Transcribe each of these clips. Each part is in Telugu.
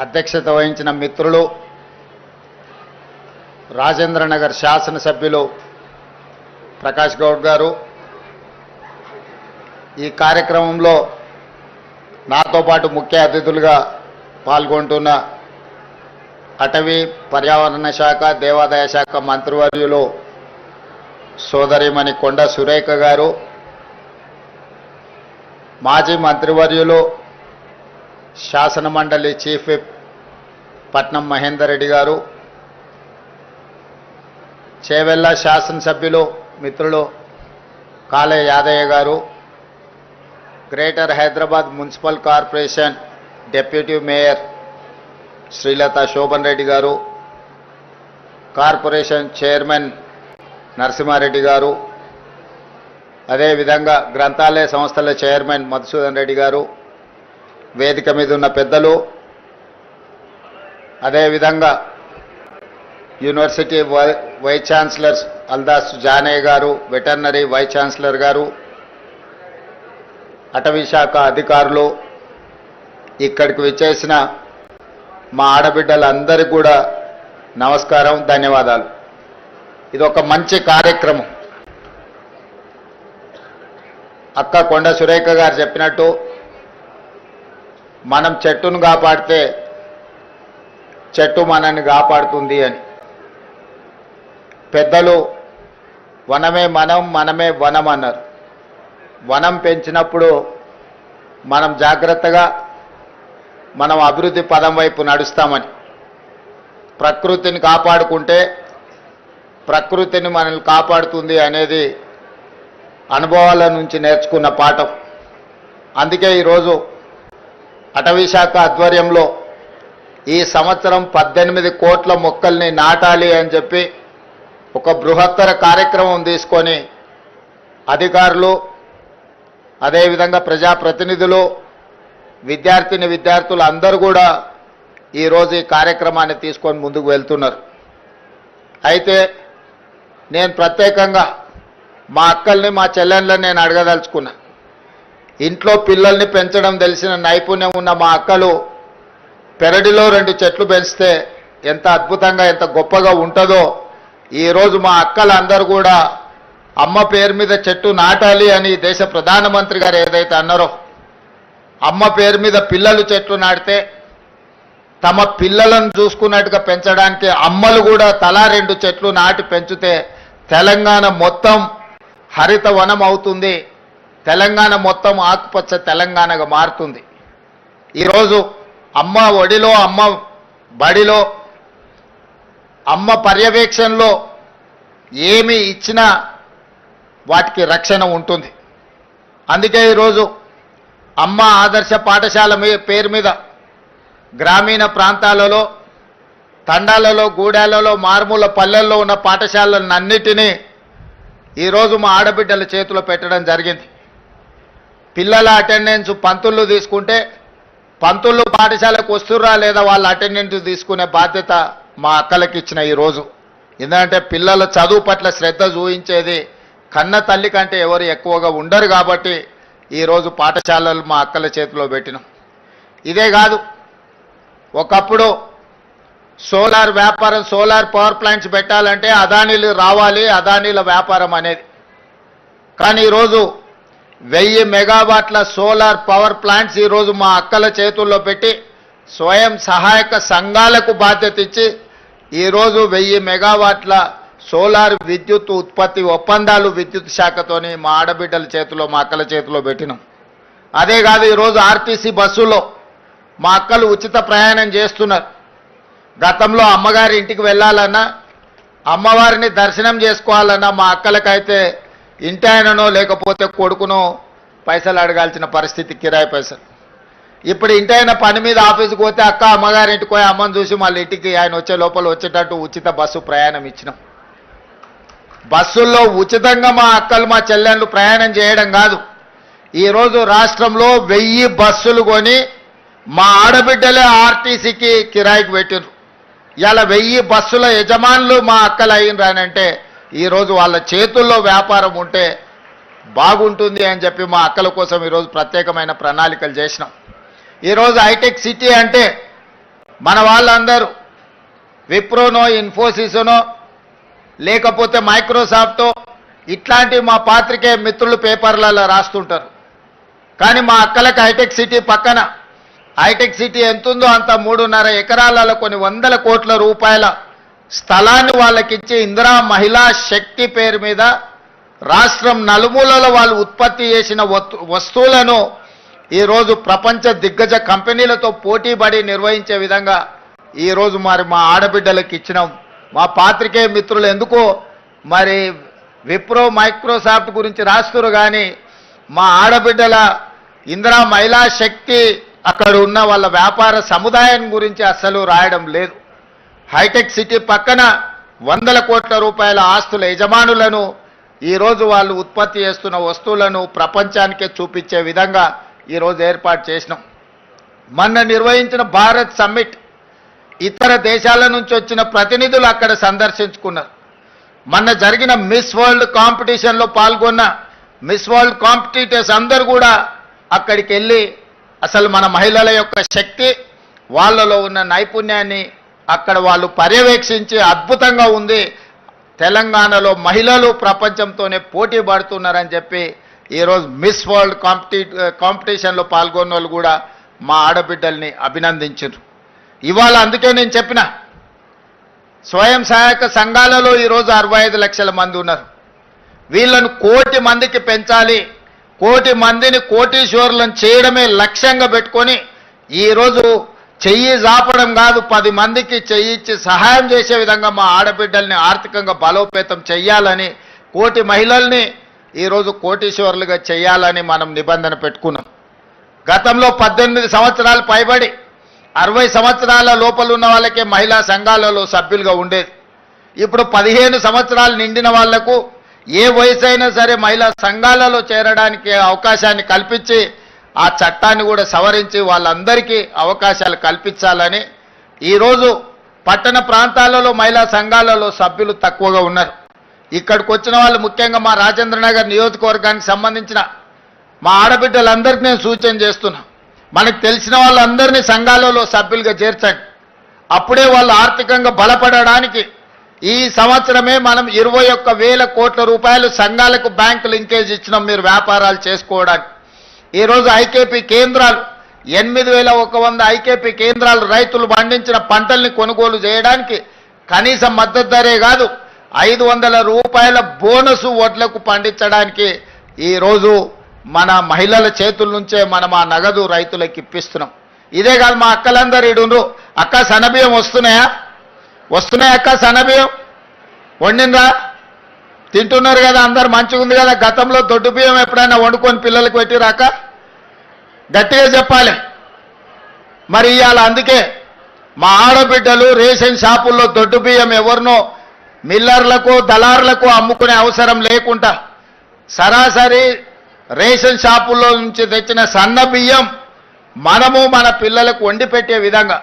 అధ్యక్షత వహించిన మిత్రులు రాజేంద్రనగర్ శాసనసభ్యులు ప్రకాష్ గౌడ్ గారు ఈ కార్యక్రమంలో నాతో పాటు ముఖ్య అతిథులుగా పాల్గొంటున్న అటవీ పర్యావరణ శాఖ దేవాదాయ శాఖ మంత్రివర్యులు సోదరిమణి కొండ సురేఖ గారు మాజీ మంత్రివర్యులు శాసన మండలి చీఫ్ విప్ పట్నం మహేందర్ రెడ్డి గారు చేవెళ్ళ శాసనసభ్యులు మిత్రులు Kale Yadaiah garu greater Hyderabad municipal corporation deputy mayor Srilatha Shobhan Reddy garu corporation chairman Narasimha Reddy గారు అదేవిధంగా గ్రంథాలయ సంస్థల చైర్మన్ మధుసూదన్ రెడ్డి గారు వేదిక మీద ఉన్న పెద్దలు అదేవిధంగా university why vice chancellor Aldas Janaiah garu veterinary vice chancellor గారు అటవీ శాఖ అధికారులు ఇక్కడికి విచ్చేసిన మా ఆడబిడ్డలందరికీ కూడా నమస్కారం ధన్యవాదాలు. ఇది ఒక మంచి కార్యక్రమం. అక్క కొండ సురేఖ గారు చెప్పినట్టు మనం చెట్టును కాపాడితే చెట్టు మనల్ని కాపాడుతుంది అని. పెద్దలు వనమే మనం మనమే వనం అన్నారు. వనం పెంచినప్పుడు మనం జాగ్రత్తగా మనం అభివృద్ధి పదం వైపు నడుస్తామని. ప్రకృతిని కాపాడుకుంటే ప్రకృతిని మనల్ని కాపాడుతుంది అనేది అనుభవాల నుంచి నేర్చుకున్న పాఠం. అందుకే ఈరోజు అటవీ శాఖ ఆధ్వర్యంలో ఈ సంవత్సరం పద్దెనిమిది కోట్ల మొక్కల్ని నాటాలి అని చెప్పి ఒక బృహత్తర కార్యక్రమం తీసుకొని అధికారులు అదేవిధంగా ప్రజాప్రతినిధులు విద్యార్థిని విద్యార్థులు అందరూ కూడా ఈరోజు ఈ కార్యక్రమాన్ని తీసుకొని ముందుకు వెళ్తున్నారు. అయితే నేను ప్రత్యేకంగా మా అక్కల్ని మా చెల్లెళ్ళని నేను అడగదలుచుకున్నా. ఇంట్లో పిల్లల్ని పెంచడం తెలిసిన నైపుణ్యం ఉన్న మా అక్కలు పెరడిలో రెండు చెట్లు పెంచితే ఎంత అద్భుతంగా ఎంత గొప్పగా ఉంటుందో. ఈరోజు మా అక్కలందరూ కూడా అమ్మ పేరు మీద చెట్టు నాటాలి అని దేశ ప్రధానమంత్రి గారు ఏదైతే అన్నారో అమ్మ పేరు మీద పిల్లలు చెట్లు నాటితే తమ పిల్లలను చూసుకున్నట్టుగా పెంచడానికి అమ్మలు కూడా తలా రెండు చెట్లు నాటి పెంచితే తెలంగాణ మొత్తం హరిత వనం అవుతుంది. తెలంగాణ మొత్తం ఆకుపచ్చ తెలంగాణగా మారుతుంది. ఈరోజు అమ్మ ఒడిలో అమ్మ బడిలో అమ్మ పర్యవేక్షణలో ఏమి ఇచ్చినా వాటికి రక్షణ ఉంటుంది. అందుకే ఈరోజు అమ్మ ఆదర్శ పాఠశాల మీ పేరు మీద గ్రామీణ ప్రాంతాలలో తండాలలో గూడాలలో మారుమూల పల్లెల్లో ఉన్న పాఠశాలలన్నిటినీ ఈరోజు మా ఆడబిడ్డల చేతిలో పెట్టడం జరిగింది. పిల్లల అటెండెన్స్ పంతులు తీసుకుంటే పంతులు పాఠశాలకు వస్తుర్రా లేదా వాళ్ళ అటెండెన్స్ తీసుకునే బాధ్యత మా అక్కలకి ఇచ్చిన ఈరోజు ఎందుకంటే పిల్లల చదువు పట్ల శ్రద్ధ చూపించేది కన్న తల్లి కంటే ఎవరు ఎక్కువగా ఉండరు కాబట్టి ఈరోజు పాఠశాలలు మా అక్కల చేతిలో పెట్టినాం. ఇదే కాదు ఒకప్పుడు సోలార్ వ్యాపారం సోలార్ పవర్ ప్లాంట్స్ పెట్టాలంటే అదానీలు రావాలి అదానీల వ్యాపారం అనేది. కానీ ఈరోజు వెయ్యి మెగావాట్ల సోలార్ పవర్ ప్లాంట్స్ ఈరోజు మా అక్కల చేతుల్లో పెట్టి స్వయం సహాయక సంఘాలకు బాధ్యత ఇచ్చి ఈరోజు వెయ్యి మెగావాట్ల సోలార్ విద్యుత్ ఉత్పత్తి ఒప్పందాలు విద్యుత్ శాఖతోని మా ఆడబిడ్డల చేతిలో మా అక్కల చేతిలో పెట్టినాం. అదే కాదు ఈరోజు ఆర్టీసీ బస్సులో మా అక్కలు ఉచిత ప్రయాణం చేస్తున్నారు. గతంలో అమ్మగారి ఇంటికి వెళ్ళాలన్నా అమ్మవారిని దర్శనం చేసుకోవాలన్నా మా అక్కలకైతే ఇంటాయననో లేకపోతే కొడుకునో పైసలు అడగాల్సిన పరిస్థితి కిరాయి పైసలు. ఇప్పుడు ఇంటైనా పని మీద ఆఫీస్కి పోతే అక్క అమ్మగారి ఇంటికి పోయి అమ్మని చూసి మళ్ళీ ఇంటికి ఆయన వచ్చే లోపల వచ్చేటట్టు ఉచిత బస్సు ప్రయాణం ఇచ్చినాం. బస్సుల్లో ఉచితంగా మా అక్కలు మా చెల్లెళ్ళు ప్రయాణం చేయడం కాదు. ఈరోజు రాష్ట్రంలో వెయ్యి బస్సులు కొని మా ఆడబిడ్డలే ఆర్టీసీకి కిరాయికి పెట్టిరు ఇలా వెయ్యి బస్సుల యజమానులు మా అక్కలు అయినరానంటే ఈరోజు వాళ్ళ చేతుల్లో వ్యాపారం ఉంటే బాగుంటుంది అని చెప్పి మా అక్కల కోసం ఈరోజు ప్రత్యేకమైన ప్రణాళికలు చేసినాం. ఈరోజు హైటెక్ సిటీ అంటే మన వాళ్ళందరూ విప్రోనో ఇన్ఫోసిస్నో లేకపోతే మైక్రోసాఫ్టో ఇట్లాంటి మా పాత్రికే మిత్రులు పేపర్లలో రాస్తుంటారు. కానీ మా అక్కలకు హైటెక్ సిటీ పక్కన హైటెక్ సిటీ ఎంతుందో అంత మూడున్నర ఎకరాలలో కొన్ని వందల కోట్ల రూపాయల స్థలాన్ని వాళ్ళకిచ్చి ఇందిరా మహిళా శక్తి పేరు మీద రాష్ట్రం నలుమూలలో వాళ్ళు ఉత్పత్తి చేసిన వస్తువులను ఈరోజు ప్రపంచ దిగ్గజ కంపెనీలతో పోటీపడి నిర్వహించే విధంగా ఈరోజు మరి మా ఆడబిడ్డలకు ఇచ్చినాం. మా పాత్రికేయ మిత్రులు ఎందుకో? మరి విప్రో మైక్రోసాఫ్ట్ గురించి రాస్తురు కానీ మా ఆడబిడ్డల ఇందిరా మహిళా శక్తి అక్కడ ఉన్న వాళ్ళ వ్యాపార సముదాయం గురించి అస్సలు రాయడం లేదు. హైటెక్ సిటీ పక్కన వందల కోట్ల రూపాయల ఆస్తుల యజమానులను ఈరోజు వాళ్ళు ఉత్పత్తి చేస్తున్న వస్తువులను ప్రపంచానికే చూపించే విధంగా ఈరోజు ఏర్పాటు చేసినాం. మొన్న నిర్వహించిన భారత్ సమ్మిట్ ఇతర దేశాల నుంచి వచ్చిన ప్రతినిధులు అక్కడ సందర్శించుకున్నారు. మొన్న జరిగిన మిస్ వరల్డ్ కాంపిటీషన్లో పాల్గొన్న మిస్ వరల్డ్ కాంపిటీటర్స్ అందరూ కూడా అక్కడికి వెళ్ళి అసలు మన మహిళల యొక్క శక్తి వాళ్ళలో ఉన్న నైపుణ్యాన్ని అక్కడ వాళ్ళు పర్యవేక్షించి అద్భుతంగా ఉంది. తెలంగాణలో మహిళలు ప్రపంచంతోనే పోటీ పడుతున్నారని చెప్పి ఈరోజు మిస్ వరల్డ్ కాంపిటీ కాంపిటీషన్లో పాల్గొన్న వాళ్ళు కూడా మా ఆడబిడ్డల్ని అభినందించారు ఇవాళ అందుకే నేను చెప్పిన స్వయం సహాయక సంఘాలలో ఈరోజు అరవై ఐదు లక్షల మంది ఉన్నారు. వీళ్ళను కోటి మందికి పెంచాలి. కోటి మందిని కోటీశ్వరులను చేయడమే లక్ష్యంగా పెట్టుకొని ఈరోజు చెయ్యి జాపడం కాదు పది మందికి చెయ్యి ఇచ్చి సహాయం చేసే విధంగా మా ఆడబిడ్డల్ని ఆర్థికంగా బలోపేతం చెయ్యాలని కోటి మహిళల్ని ఈరోజు కోటీశ్వరులుగా చేయాలని మనం నిబంధన పెట్టుకున్నాం. గతంలో పద్దెనిమిది సంవత్సరాలు పైబడి అరవై సంవత్సరాల లోపల ఉన్న వాళ్ళకే మహిళా సంఘాలలో సభ్యులుగా ఉండేది. ఇప్పుడు పదిహేను సంవత్సరాలు నిండిన వాళ్ళకు ఏ వయసు అయినా సరే మహిళా సంఘాలలో చేరడానికి అవకాశాన్ని కల్పించి ఆ చట్టాన్ని కూడా సవరించి వాళ్ళందరికీ అవకాశాలు కల్పించాలని ఈరోజు పట్టణ ప్రాంతాలలో మహిళా సంఘాలలో సభ్యులు తక్కువగా ఉన్నారు. ఇక్కడికి వచ్చిన వాళ్ళు ముఖ్యంగా మా రాజేంద్రనగర్ నియోజకవర్గానికి సంబంధించిన మా ఆడబిడ్డలందరికీ నేను సూచన చేస్తున్నా. మనకు తెలిసిన వాళ్ళందరినీ సంఘాలలో సభ్యులుగా చేర్చండి. అప్పుడే వాళ్ళు ఆర్థికంగా బలపడడానికి ఈ సంవత్సరమే మనం ఇరవై ఒక్క వేల కోట్ల రూపాయలు సంఘాలకు బ్యాంకు లింకేజ్ ఇచ్చినాం మీరు వ్యాపారాలు చేసుకోవడానికి. ఈరోజు ఐకేపీ కేంద్రాలు ఎనిమిది వేల ఒక వంద ఐకేపీ కేంద్రాలు రైతులు పండించిన పంటల్ని కొనుగోలు చేయడానికి కనీస మద్దతు ధరే కాదు ఐదు వందల రూపాయల బోనసు ఓట్లకు పండించడానికి ఈరోజు మన మహిళల చేతుల నుంచే మనం ఆ నగదు రైతులకు ఇప్పిస్తున్నాం. ఇదే కాదు మా అక్కలందరూ ఇడుండ్రు. అక్క సనబియ్యం వస్తున్నాయా? వస్తున్నాయా అక్క సనబియ్యం? వండినరా తింటున్నారు కదా అందరు మంచిగా ఉంది కదా గతంలో దొడ్డు బియ్యం ఎప్పుడైనా వండుకొని పిల్లలకు పెట్టిరాక? గట్టిగా చెప్పాలి. మరి ఇవాళ అందుకే మా ఆడబిడ్డలు రేషన్ షాపుల్లో దొడ్డు బియ్యం ఎవరినో మిల్లర్లకు దళారులకు అమ్ముకునే అవసరం లేకుండా సరాసరి రేషన్ షాపుల్లో నుంచి తెచ్చిన సన్న బియ్యం మనము మన పిల్లలకు వండి పెట్టే విధంగా.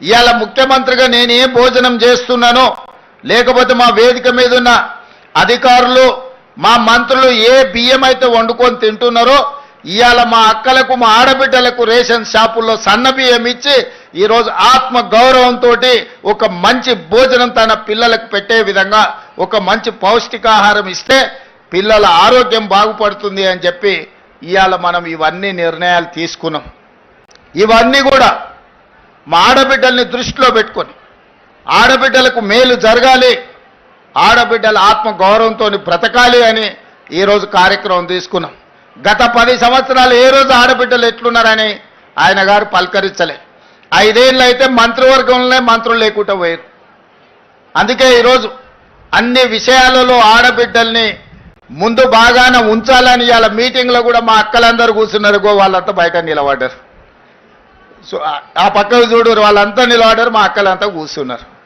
ఇవాళ ముఖ్యమంత్రిగా నేను భోజనం చేస్తున్నానో లేకపోతే మా వేదిక మీద ఉన్న అధికారులు మా మంత్రులు ఏ బియ్యం అయితే వండుకొని తింటున్నారో ఇవాళ మా అక్కలకు మా ఆడబిడ్డలకు రేషన్ షాపుల్లో సన్న బియ్యం ఇచ్చి ఈరోజు ఆత్మ గౌరవంతో ఒక మంచి భోజనం తన పిల్లలకు పెట్టే విధంగా ఒక మంచి పౌష్టికాహారం ఇస్తే పిల్లల ఆరోగ్యం బాగుపడుతుంది అని చెప్పి ఇవాళ మనం ఇవన్నీ నిర్ణయాలు తీసుకున్నాం. ఇవన్నీ కూడా మా ఆడబిడ్డల్ని దృష్టిలో పెట్టుకొని ఆడబిడ్డలకు మేలు జరగాలి ఆడబిడ్డల ఆత్మ గౌరవంతో బ్రతకాలి అని ఈరోజు కార్యక్రమం తీసుకున్నాం. గత పది సంవత్సరాలు ఏ రోజు ఆడబిడ్డలు ఎట్లున్నారని ఆయన గారు పలకరించలే. ఐదేళ్ళు అయితే మంత్రివర్గంలోనే మంత్రులు లేకుండా పోయారు. అందుకే ఈరోజు అన్ని విషయాలలో ఆడబిడ్డల్ని ముందు బాగాన ఉంచాలని ఇవాళ మీటింగ్లో కూడా మా అక్కలందరూ కూర్చున్నారు. గో వాళ్ళంతా బయట నిలబడ్డారు. సో ఆ- పక్కకు చూడు వాళ్ళంతా నిలబడ్డారు మా అక్కలంతా కూర్చున్నారు.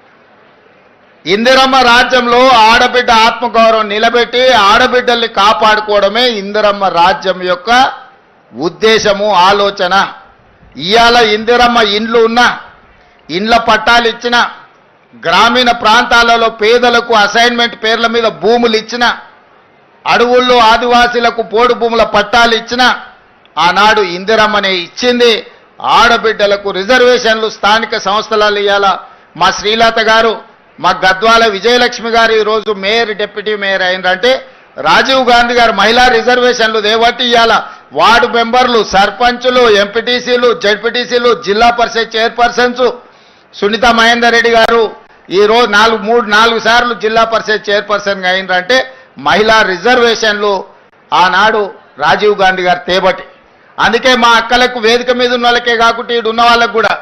ఇందిరమ్మ రాజ్యంలో ఆడబిడ్డ ఆత్మగౌరవం నిలబెట్టి ఆడబిడ్డల్ని కాపాడుకోవడమే ఇందిరమ్మ రాజ్యం యొక్క ఉద్దేశము ఆలోచన. ఇవాళ ఇందిరమ్మ ఇండ్లు ఉన్నా ఇండ్ల పట్టాలు ఇచ్చిన గ్రామీణ ప్రాంతాలలో పేదలకు అసైన్మెంట్ పేర్ల మీద భూములు ఇచ్చిన అడవుల్లో ఆదివాసీలకు పోడు భూముల పట్టాలు ఇచ్చిన ఆనాడు ఇందిరమ్మనే ఇచ్చింది. ఆడబిడ్డలకు రిజర్వేషన్లు స్థానిక సంస్థలలో ఇవ్వాల మా శ్రీలత గారు. మా గద్వాల విజయలక్ష్మి గారు ఈరోజు మేయర్ డిప్యూటీ మేయర్ అయిందంటే రాజీవ్ గాంధీ గారు మహిళా రిజర్వేషన్లు దేవట్టి ఇవ్వాల వార్డు మెంబర్లు సర్పంచులు ఎంపీటీసీలు జడ్పీటీసీలు జిల్లా పరిషత్ చైర్పర్సన్స్ సునీత మహేందర్ రెడ్డి గారు ఈరోజు నాలుగు మూడు నాలుగు సార్లు జిల్లా పరిషత్ చైర్పర్సన్గా అయిందంటే మహిళా రిజర్వేషన్లు ఆనాడు రాజీవ్ గాంధీ గారు తేబట్టి అందుకే మా అక్కలకు వేదిక మీద ఉన్న వాళ్ళకే కాకుండా ఈడు ఉన్న వాళ్ళకు కూడా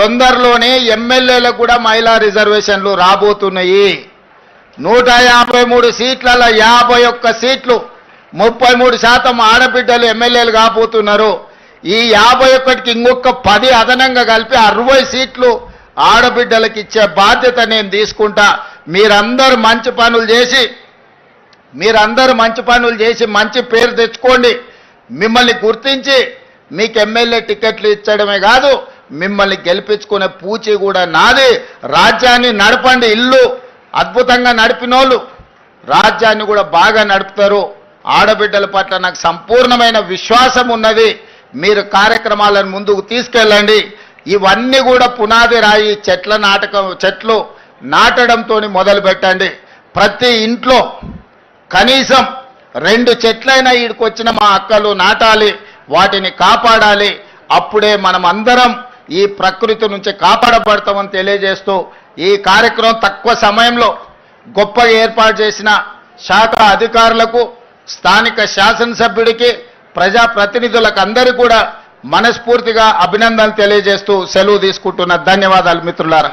తొందరలోనే ఎమ్మెల్యేలకు కూడా మహిళా రిజర్వేషన్లు రాబోతున్నాయి. నూట యాభై మూడు సీట్లలో యాభై ఒక్క సీట్లు ముప్పై మూడు శాతం ఆడబిడ్డలు ఎమ్మెల్యేలు కాబోతున్నారు. ఈ యాభై ఒక్కటికి ఇంకొక పది అదనంగా కలిపి అరవై సీట్లు ఆడబిడ్డలకు ఇచ్చే బాధ్యత నేను తీసుకుంటా. మీరందరూ మంచి పనులు చేసి మీరందరూ మంచి పనులు చేసి మంచి పేరు తెచ్చుకోండి. మిమ్మల్ని గుర్తించి మీకు ఎమ్మెల్యే టికెట్లు ఇచ్చడమే కాదు మిమ్మల్ని గెలిపించుకునే పూచి కూడా నాది. రాజ్యాన్ని నడపండి ఇల్లు అద్భుతంగా నడిపినోళ్ళు. రాజ్యాన్ని కూడా బాగా నడుపుతారు. ఆడబిడ్డల పట్ల నాకు సంపూర్ణమైన విశ్వాసం ఉన్నది. మీరు కార్యక్రమాలను ముందుకు తీసుకెళ్ళండి. ఇవన్నీ కూడా పునాది రాయి చెట్ల నాటకం చెట్లు నాటడంతో మొదలు పెట్టండి. ప్రతి ఇంట్లో కనీసం రెండు చెట్లైనా ఈడికొచ్చిన మా అక్కలు నాటాలి వాటిని కాపాడాలి. అప్పుడే మనం అందరం ఈ ప్రకృతి నుంచి కాపాడబడతామని తెలియజేస్తూ ఈ కార్యక్రమం తక్కువ సమయంలో గొప్పగా ఏర్పాటు చేసిన శాఖ అధికారులకు స్థానిక శాసనసభ్యుడికి ప్రజాప్రతినిధులకు అందరూ కూడా మనస్ఫూర్తిగా అభినందనలు తెలియజేస్తూ సెలవు తీసుకుంటున్న ధన్యవాదాలు మిత్రులారా.